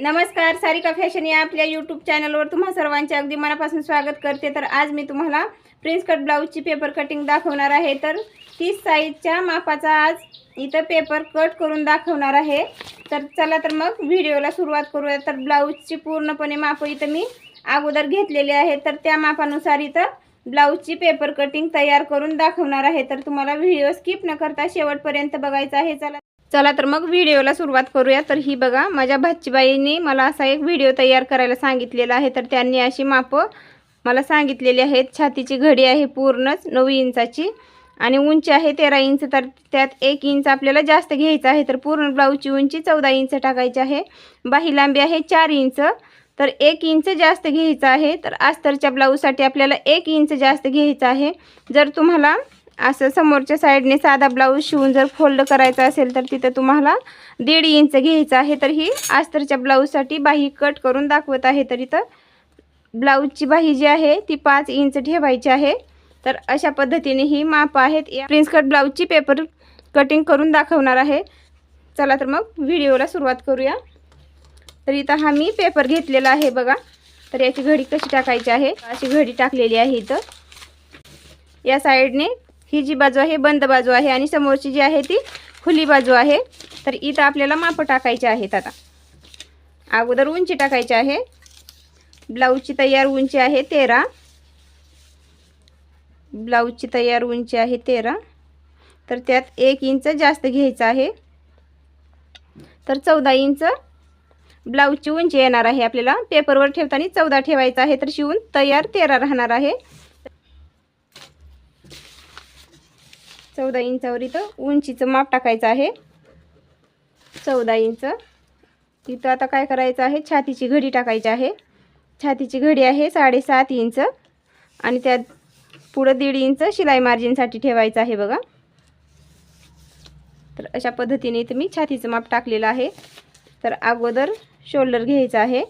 नमस्कार सारिका फॅशन या आपल्या यूट्यूब चॅनलवर तुम्हा सर्वांचे अगदी मनापासून स्वागत करते. तर आज मी तुम्हाला प्रिन्स कट ब्लाऊजची पेपर कटिंग दाखवणार आहे. तर तीस साईजच्या मापाचा आज इथं पेपर कट करून दाखवणार आहे. तर चला तर मग व्हिडिओला सुरुवात करूया. तर ब्लाऊजची पूर्णपणे मापं इथं मी अगोदर घेतलेली आहे तर त्या मापानुसार इथं ब्लाऊजची पेपर कटिंग तयार करून दाखवणार आहे. तर तुम्हाला व्हिडिओ स्किप न करता शेवटपर्यंत बघायचा आहे. चला चला तर मग व्हिडिओला सुरुवात करूया. तर ही बघा माझ्या भाचीबाईंनी मला असा एक व्हिडिओ तयार करायला सांगितलेला आहे. तर त्यांनी अशी मापं मला सांगितलेली आहेत. छातीची घडी आहे पूर्णच नऊ इंचाची आणि उंची आहे तेरा इंच. तर त्यात एक इंच आपल्याला जास्त घ्यायचं आहे तर पूर्ण ब्लाऊजची उंची चौदा इंच टाकायची आहे. बाही लांबी आहे चार इंच. तर एक इंच जास्त घ्यायचं आहे. तर अस्तरच्या ब्लाऊजसाठी आपल्याला एक इंच जास्त घ्यायचं आहे. जर तुम्हाला असं समोरच्या साईडने साधा ब्लाऊज शिवून जर फोल्ड करायचा असेल तर तिथं तुम्हाला दीड इंच घ्यायचं आहे. तर ही अस्तरच्या ब्लाऊजसाठी बाही कट करून दाखवत आहे. तर इथं ब्लाऊजची बाही जी आहे ती पाच इंच ठेवायची आहे. तर अशा पद्धतीने ही माप आहेत. या प्रिन्स कट ब्लाऊजची पेपर कटिंग करून दाखवणार आहे. चला तर मग व्हिडिओला सुरुवात करूया. तर इथं हा मी पेपर घेतलेला आहे बघा. तर याची घडी कशी टाकायची आहे? अशी घडी टाकलेली आहे इथं. या साईडने ही जी बाजू आहे बंद बाजू आहे आणि समोरची जी आहे ती खुली बाजू आहे. तर इथं आपल्याला मापं टाकायचे आहेत आता. अगोदर उंची टाकायची आहे. ब्लाऊजची तयार उंची आहे तेरा. ब्लाऊजची तयार उंची आहे तेरा. तर त्यात एक इंच जास्त घ्यायचं आहे. तर चौदा इंच ब्लाऊजची उंची येणार आहे आपल्याला. पेपरवर ठेवताना चौदा ठेवायचं आहे तर शिवून तयार तेरा राहणार आहे. चौदा इंचावर इथं उंचीचं माप टाकायचं आहे. चौदा इंच. इथं आता काय करायचं आहे? छातीची घडी टाकायची आहे. छातीची घडी आहे साडेसात इंच. आणि त्यात पुढं दीड इंच शिलाई मार्जिनसाठी ठेवायचं आहे बघा. तर अशा पद्धतीने इथं मी छातीचं माप टाकलेलं आहे. तर अगोदर शोल्डर घ्यायचं आहे.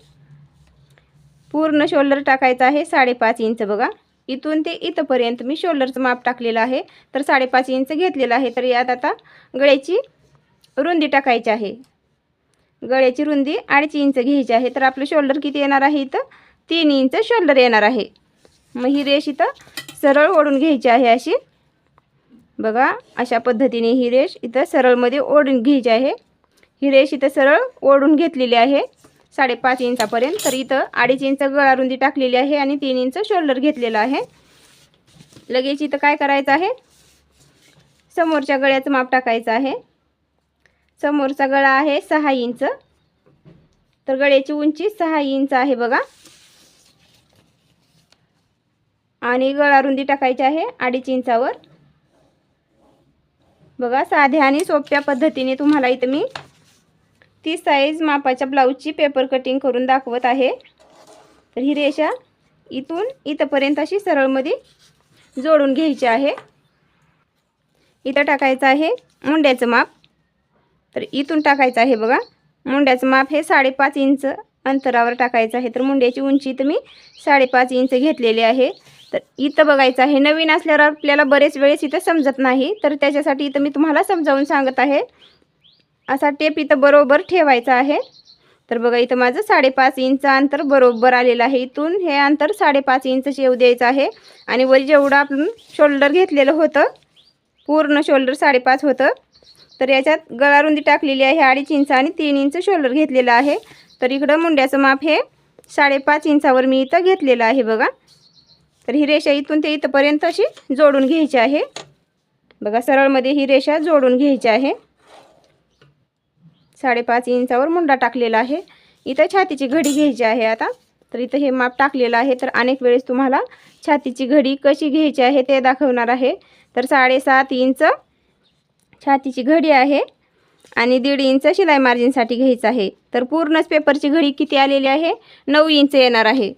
पूर्ण शोल्डर टाकायचं आहे साडेपाच इंच बघा. इथून ते इथंपर्यंत मी शोल्डरचं माप टाकलेलं आहे. तर साडेपाच इंच घेतलेलं आहे. तर यात आता गळ्याची रुंदी टाकायची आहे. गळ्याची रुंदी अडीच इंच घ्यायची आहे. तर आपलं शोल्डर किती येणार आहे इथं? तीन इंच शोल्डर येणार आहे. मग ही रेष इथं सरळ ओढून घ्यायची आहे अशी. बघा अशा पद्धतीने ही रेष इथं सरळमध्ये ओढून घ्यायची आहे. ही रेष इथं सरळ ओढून घेतलेली आहे. साडेपाच इंचापर्यंत. तर इथं अडीच इंच गळा रुंदी टाकलेली आहे आणि तीन इंच शोल्डर घेतलेलं आहे. लगेच इथं काय करायचं आहे? समोरच्या गळ्याचं माप टाकायचं आहे. समोरचा गळा आहे सहा इंच. तर गळ्याची उंची सहा इंच आहे बघा. आणि गळा रुंदी टाकायची आहे अडीच इंचावर. बघा साध्या आणि सोप्या पद्धतीने तुम्हाला इथं मी ती साईज मापाच्या ब्लाऊजची पेपर कटिंग करून दाखवत आहे. तर ही रेषा इथून इथंपर्यंत अशी सरळमध्ये जोडून घ्यायची आहे. इथं टाकायचं आहे मुंड्याचं माप. तर इथून टाकायचं आहे बघा. मुंड्याचं माप हे साडेपाच इंच अंतरावर टाकायचं आहे. तर मुंड्याची उंची इथं मी साडेपाच इंच घेतलेली आहे. तर इथं बघायचं आहे नवीन असल्यावर आपल्याला बरेच वेळेस इथं समजत नाही. तर त्याच्यासाठी इथं मी तुम्हाला समजावून सांगत आहे. असा टेप इथं बरोबर ठेवायचा आहे. तर बघा इथं माझं साडेपाच इंच अंतर बरोबर आलेलं आहे इथून. हे अंतर साडेपाच इंच येऊ द्यायचं आहे. आणि वर जेवढं आपण शोल्डर घेतलेलं होतं पूर्ण शोल्डर साडेपाच होतं. तर याच्यात गळारुंदी टाकलेली आहे अडीच इंच आणि तीन इंच शोल्डर घेतलेलं आहे. तर इकडं मुंड्याचं माप हे साडेपाच इंचावर मी इथं घेतलेलं आहे बघा. तर ही रेषा इथून ते इथंपर्यंत अशी जोडून घ्यायची आहे. बघा सरळमध्ये ही रेषा जोडून घ्यायची आहे. साडेपाच इंचावर मुंडा टाकलेला आहे. इथं छातीची घडी घ्यायची आहे आता. तर इथं हे माप टाकलेलं आहे. तर अनेक वेळेस तुम्हाला छातीची घडी कशी घ्यायची आहे ते दाखवणार आहे. तर साडेसात इंच छातीची घडी आहे आणि दीड इंच शिलाई मार्जिनसाठी घ्यायचं आहे. तर पूर्णच पेपरची घडी किती आलेली आहे? नऊ इंच येणार आहे.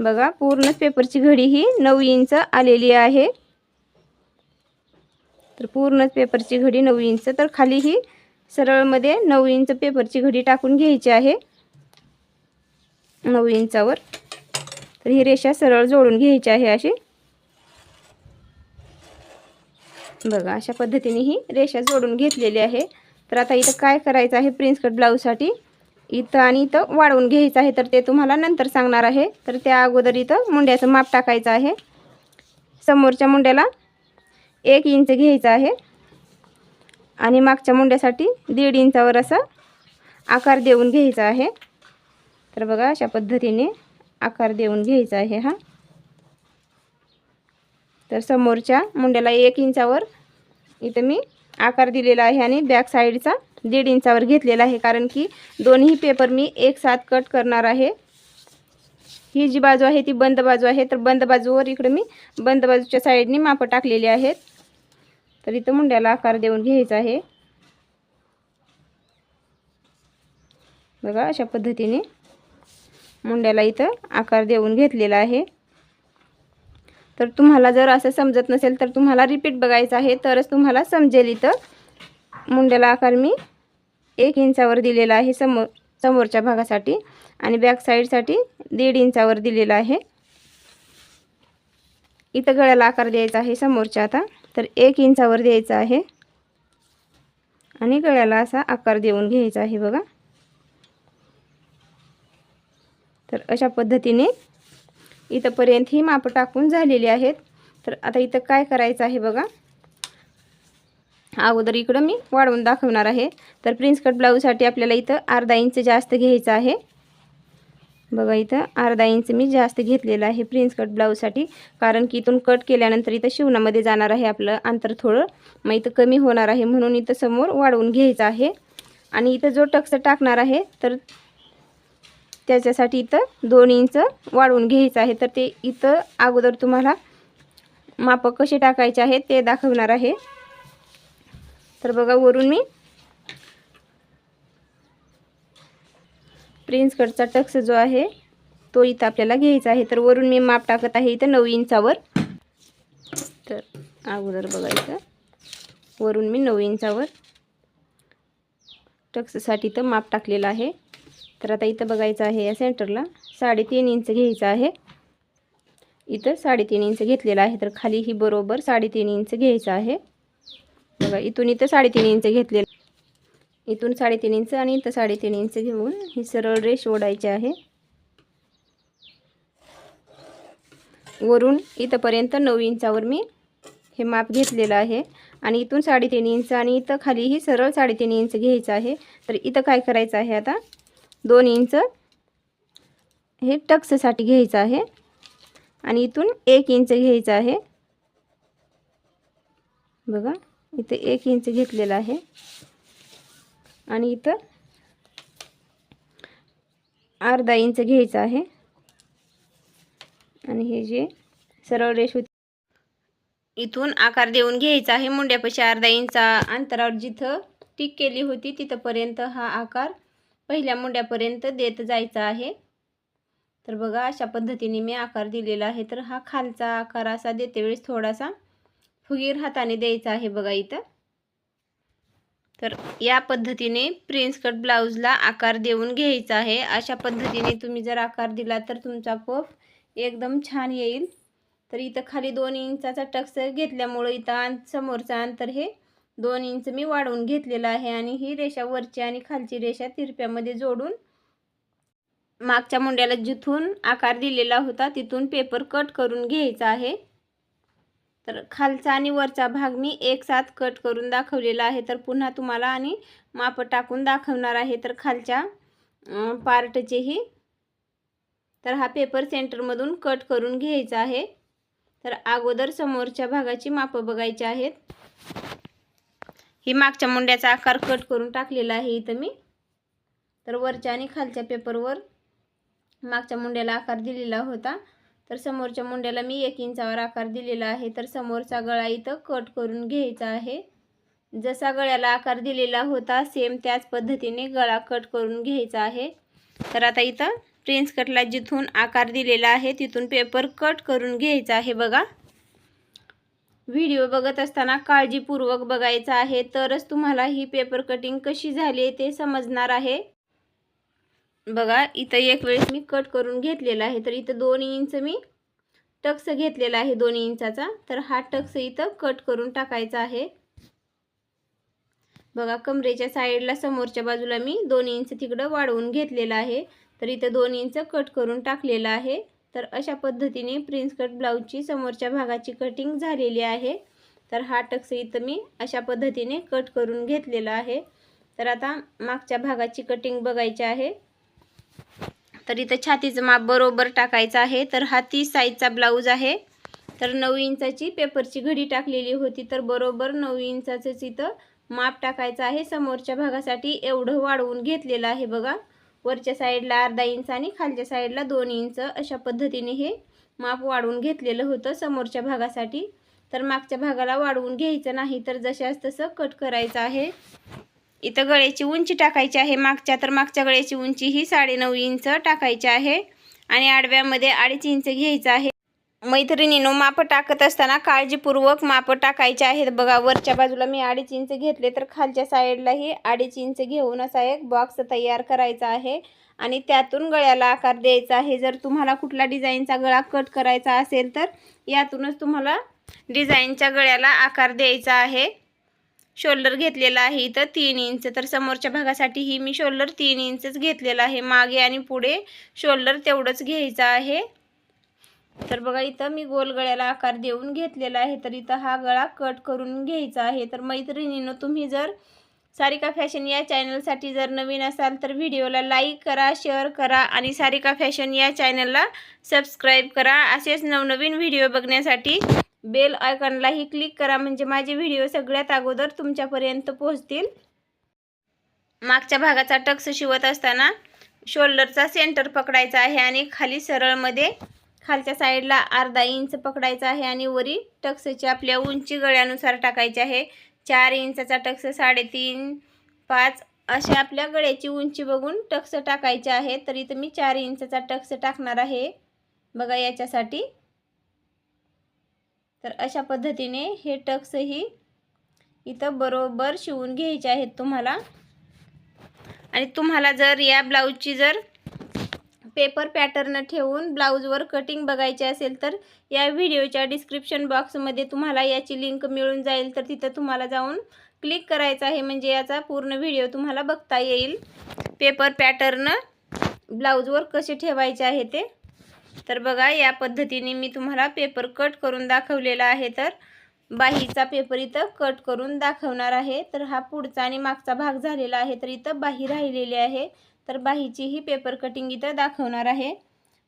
बघा पूर्णच पेपरची घडी ही नऊ इंच आलेली आहे. तर पूर्णच पेपरची घडी नऊ इंच. तर खाली ही सरळमध्ये नऊ इंच पेपरची घडी टाकून घ्यायची आहे. नऊ इंचावर. तर ही रेषा सरळ जोडून घ्यायची आहे अशी. बघा अशा पद्धतीने ही रेषा जोडून घेतलेली आहे. तर आता इथं काय करायचं आहे प्रिन्स कट ब्लाऊजसाठी इथं आणि इथं वाढवून घ्यायचं आहे. तर ते तुम्हाला नंतर सांगणार आहे. तर त्या अगोदर इथं मुंड्याचं माप टाकायचं आहे. समोरच्या मुंड्याला एक इंच घ्यायचं आहे. आणि मागच्या मुंड्यासाठी दीड इंचावर असं आकार देऊन घ्यायचा आहे. तर बघा अशा पद्धतीने आकार देऊन घ्यायचा आहे हा. तर समोरच्या मुंड्याला एक इंचावर इथं मी आकार दिलेला आहे आणि बॅक साईडचा दीड इंचावर घेतलेला आहे कारण की दोन्ही पेपर मी एक साथ कट करणार आहे. ही जी बाजू आहे ती बंद बाजू आहे तर बंद बाजूवर इकडे मी बंद बाजूच्या साईडने मापं टाकलेली आहेत. तर इथं मुंड्याला आकार देऊन घ्यायचा आहे. बघा अशा पद्धतीने मुंड्याला इथं आकार देऊन घेतलेला आहे. तर तुम्हाला जर असं समजत नसेल तर तुम्हाला रिपीट बघायचं आहे तरच तुम्हाला समजेल इथं. मुंड्याला आकार मी एक इंचावर दिलेला आहे समोर समोरच्या भागासाठी आणि बॅक साईडसाठी दीड इंचावर दिलेला आहे. इथं गळ्याला आकार द्यायचा आहे समोरच्या आता. तर एक इंचावर द्यायचा आहे. आणि गळ्याला असा आकार देऊन घ्यायचा आहे बघा. तर अशा पद्धतीने इथंपर्यंत ही मापं टाकून झालेली आहेत. तर आता इथं काय करायचं आहे बघा. अगोदर इकडं मी वाढवून दाखवणार आहे. तर प्रिन्स कट ब्लाऊजसाठी आपल्याला इथं अर्धा इंच जास्त घ्यायचं आहे. बघा इथं अर्धा इंच मी जास्त घेतलेलं आहे प्रिन्स कट ब्लाऊजसाठी कारण की इथून कट केल्यानंतर इथं शिवणामध्ये जाणार आहे आपलं अंतर थोडं. मग इथं कमी होणार आहे म्हणून इथं समोर वाढवून घ्यायचं आहे. आणि इथं जो टक्स टाकणार आहे तर त्याच्यासाठी इथं दोन इंच वाढवून घ्यायचं आहे. तर ते इथं अगोदर तुम्हाला मापं कसे टाकायचे आहे ते दाखवणार आहे. तर बघा वरून मी प्रिन्स कटचा टक्स जो आहे तो इथं आपल्याला घ्यायचा आहे. तर वरून मी माप टाकत आहे इथं नऊ इंचावर. तर अगोदर बघायचं. वरून मी नऊ इंचावर टक्ससाठी इथं माप टाकलेलं आहे. तर आता इथं बघायचं आहे या सेंटरला. साडेतीन इंच घ्यायचं आहे. इथं साडेतीन इंच घेतलेलं आहे. तर खाली ही बरोबर साडेतीन इंच घ्यायचं आहे. बघा इथून इथं साडेतीन इंच घेतलेलं इथून साडेतीन इंच आणि इथं साडेतीन इंच घेऊन ही सरळ रेष ओढायची आहे. वरून इथंपर्यंत नऊ इंचावर मी हे माप घेतलेलं आहे. आणि इथून साडेतीन इंच आणि इथं खालीही सरळ साडेतीन इंच घ्यायचं आहे. तर इथं काय करायचं आहे आता? दोन इंच हे टक्ससाठी घ्यायचं आहे. आणि इथून एक इंच घ्यायचं आहे. बघा इथं एक इंच घेतलेलं आहे. आणि इथं अर्धा इंच घ्यायचं आहे. आणि हे जे सरळ रेष होती इथून आकार देऊन घ्यायचा आहे. मुंड्यापाशी अर्धा इंचा अंतरावर जिथं टिक केली होती तिथंपर्यंत हा आकार पहिल्या मुंड्यापर्यंत देत जायचा आहे. तर बघा अशा पद्धतीने मी आकार दिलेला आहे. तर हा खालचा आकार असा देते वेळेस थोडासा फुगीर हाताने द्यायचा आहे बघा इथं. तर या पद्धतीने प्रिन्स कट ब्लाऊजला आकार देऊन घ्यायचा आहे. अशा पद्धतीने तुम्ही जर आकार दिला तर तुमचा पफ एकदम छान येईल. तर इथं खाली दोन इंचाचा टक्स घेतल्यामुळं इथं समोरचा अंतर हे दोन इंच मी वाढवून घेतलेलं आहे आणि ही रेषा वरची आणि खालची रेषा तिरप्यामध्ये जोडून मागच्या मुंड्याला जिथून आकार दिलेला होता तिथून पेपर कट करून घ्यायचा आहे. तर खालचा आणि वरचा भाग मी एक साथ कट करून दाखवलेला आहे. तर पुन्हा तुम्हाला आणि माप टाकून दाखवणार आहे. तर खालच्या पार्टचेही. तर हा पेपर सेंटरमधून कट करून घ्यायचा आहे. तर अगोदर समोरच्या भागाची मापं बघायची आहेत. ही मागच्या मुंड्याचा आकार कट करून टाकलेला आहे इथं मी. तर वरच्या आणि खालच्या पेपरवर मागच्या मुंड्याला आकार दिलेला होता. तर समोरच्या मुंड्याला मी एक इंचावर आकार दिलेला आहे. तर समोरचा गळा इथं कट करून घ्यायचा आहे. जसा गळ्याला आकार दिलेला होता सेम त्याच पद्धतीने गळा कट करून घ्यायचा आहे. तर आता इथं प्रिन्स कटला जिथून आकार दिलेला आहे तिथून पेपर कट करून घ्यायचा आहे बघा. व्हिडिओ बघत असताना काळजीपूर्वक बघायचा आहे तरच तुम्हाला ही पेपर कटिंग कशी झाली ते समजणार आहे. बघा इथं एक वेळेस मी कट करून घेतलेला आहे. तर इथं दोन इंच मी टक्स घेतलेला आहे दोन इंचाचा तर हा टक्स इथं कट करून टाकायचा आहे. बघा कमरेच्या साईडला समोरच्या बाजूला मी दोन इंच तिकडं वाढवून घेतलेलं आहे. तर इथं दोन इंच कट करून टाकलेलं आहे. तर अशा पद्धतीने प्रिन्स कट ब्लाऊजची समोरच्या भागाची कटिंग झालेली आहे. तर हा टक्स इथं मी अशा पद्धतीने कट करून घेतलेला आहे. तर आता मागच्या भागाची कटिंग बघायची आहे. तर इथं छातीचं माप बरोबर टाकायचं आहे. तर हा तीस साईजचा ब्लाऊज आहे. तर नऊ इंचाची पेपरची घडी टाकलेली होती. तर बरोबर नऊ इंचाचंच इथं माप टाकायचं आहे. समोरच्या भागासाठी एवढं वाढवून घेतलेलं आहे बघा. वरच्या साईडला अर्धा इंच आणि खालच्या साईडला दोन इंच अशा पद्धतीने हे माप वाढवून घेतलेलं होतं समोरच्या भागासाठी. तर मागच्या भागाला वाढवून घ्यायचं नाही तर जशाच तसं कट करायचं आहे. इथं गळ्याची उंची टाकायची आहे. मागच्या तर मागच्या गळ्याची उंची ही साडेनऊ इंच टाकायची आहे. आणि आडव्यामध्ये अडीच इंच घ्यायचं आहे. मैत्रिणीनो माप टाकत असताना काळजीपूर्वक माप टाकायचे आहेत बघा वरच्या बाजूला मी अडीच इंच घेतले तर खालच्या साईडलाही अडीच इंच घेऊन असा एक बॉक्स तयार करायचा आहे. आणि त्यातून गळ्याला आकार द्यायचा आहे. जर तुम्हाला कुठला डिझाईनचा गळा कट करायचा असेल तर यातूनच तुम्हाला डिझाईनच्या गळ्याला आकार द्यायचा आहे. शोल्डर घेतलेला आहे. इथं तीन इंच तर समोरच्या भागासाठीही मी शोल्डर तीन इंचच घेतलेला आहे. मागे आणि पुढे शोल्डर तेवढंच घ्यायचं आहे. तर बघा इथं मी गोल गळ्याला आकार देऊन घेतलेला आहे. तर इथं हा गळा कट करून घ्यायचा आहे. तर मैत्रिणीनं तुम्ही जर सारिका फॅशन या चॅनलसाठी जर नवीन असाल तर व्हिडिओला लाईक करा शेअर करा आणि सारिका फॅशन या चॅनलला सबस्क्राईब करा. असेच नवनवीन व्हिडिओ बघण्यासाठी बेल आयकॉनलाही क्लिक करा म्हणजे माझे व्हिडिओ सगळ्यात अगोदर तुमच्यापर्यंत पोहोचतील. मागच्या भागाचा टक्स शिवत असताना शोल्डरचा सेंटर पकडायचा आहे आणि खाली सरळमध्ये खालच्या साईडला अर्धा इंच पकडायचा आहे आणि वरी टक्सची आपल्या उंची गळ्यानुसार टाकायची आहे. चार इंचाचा टक्स साडेतीन पाच अशा आपल्या गळ्याची उंची बघून टक्स टाकायचे आहे. तर इथं मी चार इंचाचा टक्स टाकणार आहे. बघा याच्यासाठी तर अशा पद्धतीने हे टक्सही इथं बरोबर शिवून घ्यायचे आहेत तुम्हाला. आणि तुम्हाला जर या ब्लाऊजची जर पेपर पॅटर्न ठेवून ब्लाऊजवर कटिंग बघायची असेल तर या व्हिडिओच्या डिस्क्रिप्शन बॉक्समध्ये तुम्हाला याची लिंक मिळून जाईल. तर तिथं तुम्हाला जाऊन क्लिक करायचं आहे. म्हणजे याचा पूर्ण व्हिडिओ तुम्हाला बघता येईल. पेपर पॅटर्न ब्लाऊजवर कसे ठेवायचे आहे ते. तर बघा या पद्धतीने मी तुम्हाला पेपर कट करून दाखवलेला आहे. तर बाहीचा पेपर इथं कट करून दाखवणार आहे. तर हा पुढचा आणि मागचा भाग झालेला आहे. तर इथं बाही राहिलेली आहे. तर बाहीची ही पेपर कटिंग इथं दाखवणार आहे.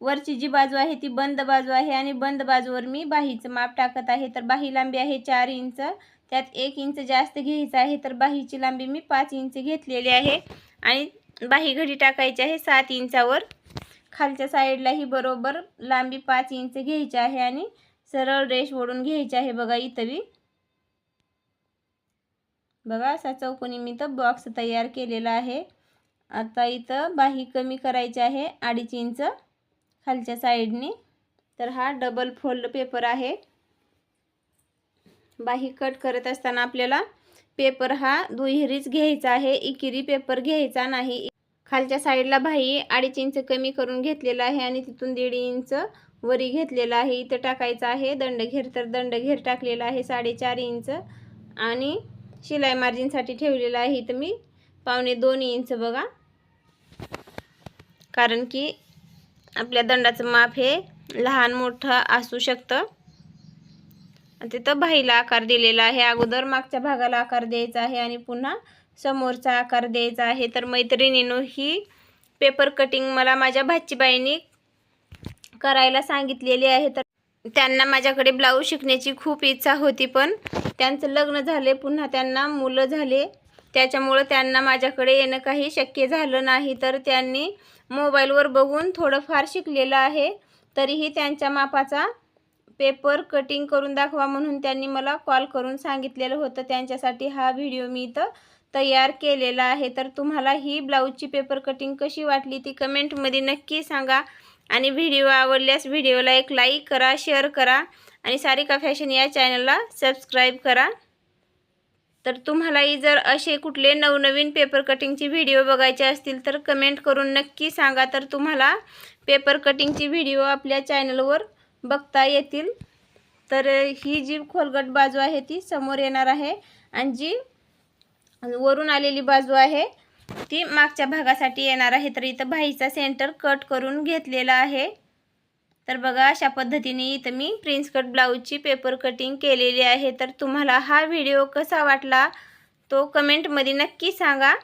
वरची जी बाजू आहे ती बंद बाजू आहे आणि बंद बाजूवर मी बाहीचं माप टाकत आहे. तर बाही लांबी आहे चार इंच. त्यात एक इंच जास्त घ्यायचं आहे. तर बाहीची लांबी मी पाच इंच घेतलेली आहे. आणि बाही घडी टाकायची आहे सात इंचावर. खालच्या साईडलाही बरोबर लांबी पाच इंच घ्यायची आहे आणि सरळ रेश ओढून घ्यायची आहे. बघा इथं बी. बघा असा चौकोनी मी तर बॉक्स तयार केलेला आहे. आता इथं बाही कमी करायची आहे अडीच इंच खालच्या साईडने. तर हा डबल फोल्ड पेपर आहे. बाही कट करत असताना आपल्याला पेपर हा दुहेरीच घ्यायचा आहे. इकिरी पेपर घ्यायचा नाही. खालच्या साईडला भाई अडीच इंच कमी करून घेतलेला आहे आणि तिथून दीड इंच वरी घेतलेला आहे. इथं टाकायचं आहे. दंडघेर तर दंडघेर टाकलेला आहे. साडेचार इंच. आणि शिलाई मार्जिनसाठी ठेवलेलं आहे. इथं मी पावणे दोन इंच बघा. कारण की आपल्या दंडाचं माप हे लहान मोठं असू शकतं. तिथं भाईला आकार दिलेला आहे. अगोदर मागच्या भागाला आकार द्यायचा आहे आणि पुन्हा समोरचा आकार द्यायचा आहे. तर मैत्रिणीनो ही पेपर कटिंग मला माझ्या भाचीबाईंनी करायला सांगितलेली आहे. तर त्यांना माझ्याकडे ब्लाऊज शिकण्याची खूप इच्छा होती पण त्यांचं लग्न झाले पुन्हा त्यांना मुलं झाले. त्याच्यामुळं त्यांना माझ्याकडे येणं काही शक्य झालं नाही. तर त्यांनी मोबाईलवर बघून थोडंफार शिकलेलं आहे. तरीही त्यांच्या मापाचा पेपर कटिंग करून दाखवा म्हणून त्यांनी मला कॉल करून सांगितलेलं होतं. त्यांच्यासाठी हा व्हिडिओ मी इथं तयार केलेला आहे. तर तुम्हाला ही ब्लाऊजची पेपर कटिंग कशी वाटली ती कमेंटमध्ये नक्की सांगा. आणि व्हिडिओ आवडल्यास व्हिडिओला एक लाईक करा शेअर करा. आणि सारिका फॅशन या चॅनलला सबस्क्राईब करा. तर तुम्हालाही जर असे कुठले नवनवीन पेपर कटिंगची व्हिडिओ बघायचे असतील तर कमेंट करून नक्की सांगा. तर तुम्हाला पेपर कटिंगची व्हिडिओ आपल्या चॅनलवर बघता येतील. तर ही जी खोलगट बाजू आहे ती समोर येणार आहे. आणि जी वरून आलेली बाजू आहे. ती मागच्या भागासाठी येणार आहे. तर इथं भाईचा सेंटर कट करून घेतलेला आहे. तर बघा अशा पद्धतीने इथं मी प्रिन्स कट ब्लाऊजची पेपर कटिंग केलेली आहे. तर तुम्हाला हा व्हिडिओ कसा वाटला तो कमेंटमध्ये नक्की सांगा.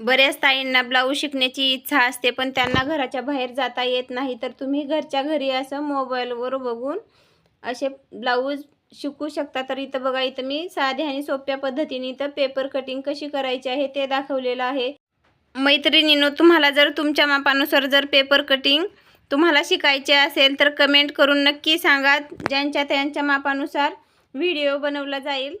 बऱ्याच ताईंना ब्लाऊज शिकण्याची इच्छा असते पण त्यांना घराच्या बाहेर जाता येत नाही. तर तुम्ही घरच्या घरी असं मोबाईलवर बघून असे ब्लाऊज शिकू शकता. तर इथं बघा इथं मी साध्या आणि सोप्या पद्धतीने इथं पेपर कटिंग कशी करायची आहे ते दाखवलेलं आहे. मैत्रिणीनो तुम्हाला जर तुमच्या मापानुसार जर पेपर कटिंग तुम्हाला शिकायचे असेल तर कमेंट करून नक्की सांगा. ज्यांच्या त्यांच्या मापानुसार व्हिडिओ बनवला जाईल.